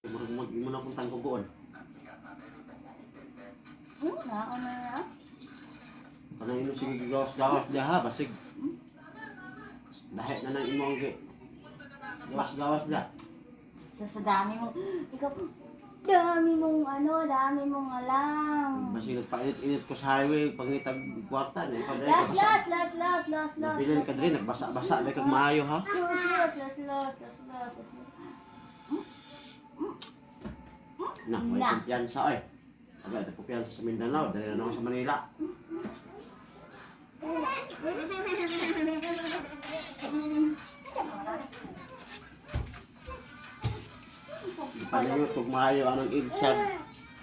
Murag mo mo na puntang kugoon. Hmm, naon na na. Kana ino sige gawas-gawas dia ha basig. Dahi na nang imong gi. Gawas-gawas dia. Sa, sa dami mong, ikaw, dami mong ano, dami mong alam. Basig nagpainit-init ko sa highway pangitag kwarta ni Last, last, last, last, last, last. Bilan ka diri nagbasa-basa dai kag maayo ha. Last, last, last, last, last. Na, may Na. kumpiyansa eh. Aga, ito kumpiyansa sa Mindanao, dali na naman sa Manila. Paano nyo, tugmayo anong idsad,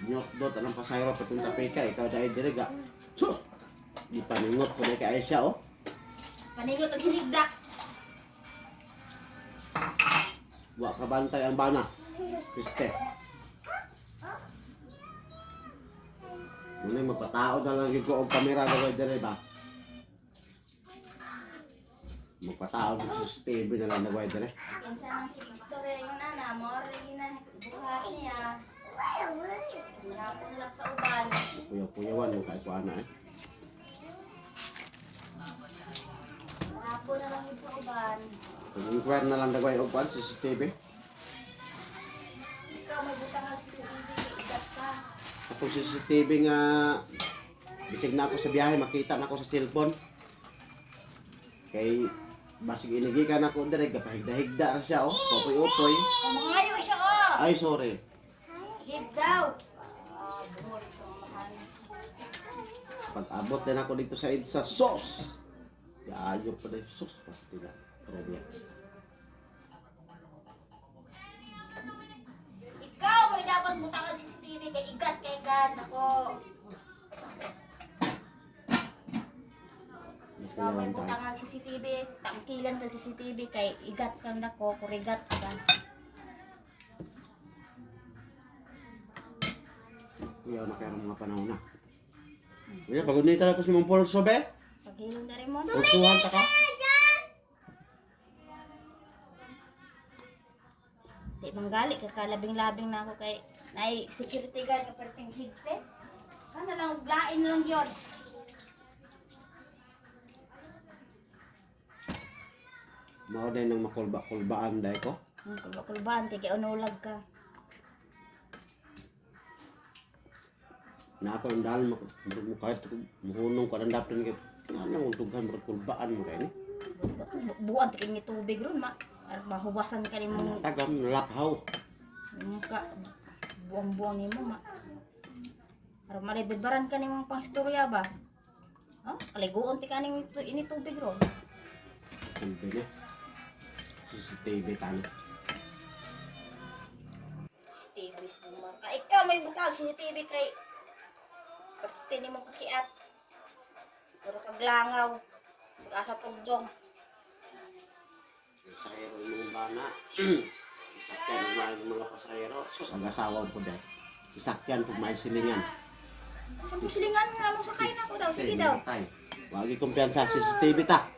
nyot dot anong pasayro patunta peka, ikaw dahil diriga. Sus! Di paningot ko dahil kay Aisha, oh. Panigot ang hinigda. Wa ka bantay ang bana. Piste. Muna magpatao na lang ko og kamera na dere ba? Magpatao ng CCTV na lang na dere. Kinsa nang si istorya yung nana, mo na buhat niya. Manapon lang sa uban. Puyaw-puyawan mo kahit kuana eh. Manapon na lang sa uban. Kung na lang dagway og kuan CCTV. Ako CCTV nga bisig na ako sa biyahe makita na ako sa cellphone. Kay basig inigikan ako dire kapahigda-higda na siya oh. Popoy-opoy. Oh, mangayo siya oh! Ay sorry. Give daw! Pag-abot din ako dito sa EDSA, sauce! Ayaw pa rin, sauce, pastila. Trivia. Ikaw dapat butang ang CCTV kay igat kay gan ako. Ikaw may butang ang CCTV, tangkilan kang CCTV kay igat kang nako, kurigat ka. Kuya, na kaya mga panahon na. Kuya, pagod na ako si Mong Pulso, be. Paghilom na rin mo. Pulsuhan ta ka. Manggali ka kalabing-labing na ako kay nay security guard ka perting higpit. Sana lang uglain lang yon. Mao din ng makulba-kulbaan dahil ko. Hmm, kulba-kulbaan kay unulag ka. Na ako ang dahil mo kahit muhunong ka ng dapat nga. Ano ang tughan mo kulbaan mo kayo ni? Bu- Buwan ti ni tubig ron ma. Ar mahuwasan ka ni mong Tagam, laphaw. Ka, buwang-buwang ni mo, ma. Para maribebaran ka ni mong pangstorya ba? Ha? Kaliguon ti ka ning tu- ini tubig ro. Hindi na. CCTV tani. CCTV sa mga ka. Ikaw may butag CCTV kay pati ni mong kakiat. Puro kaglangaw. Sa asa tugdong. Pasahero yung bana. Isakyan ang mga, mga pasahero. Sus, ang asawa po dahil. Isakyan po may silingan. Sa puslingan nga mo sakay na ko daw. Sige daw. Wagi kumpiyansa sa CCTV ta.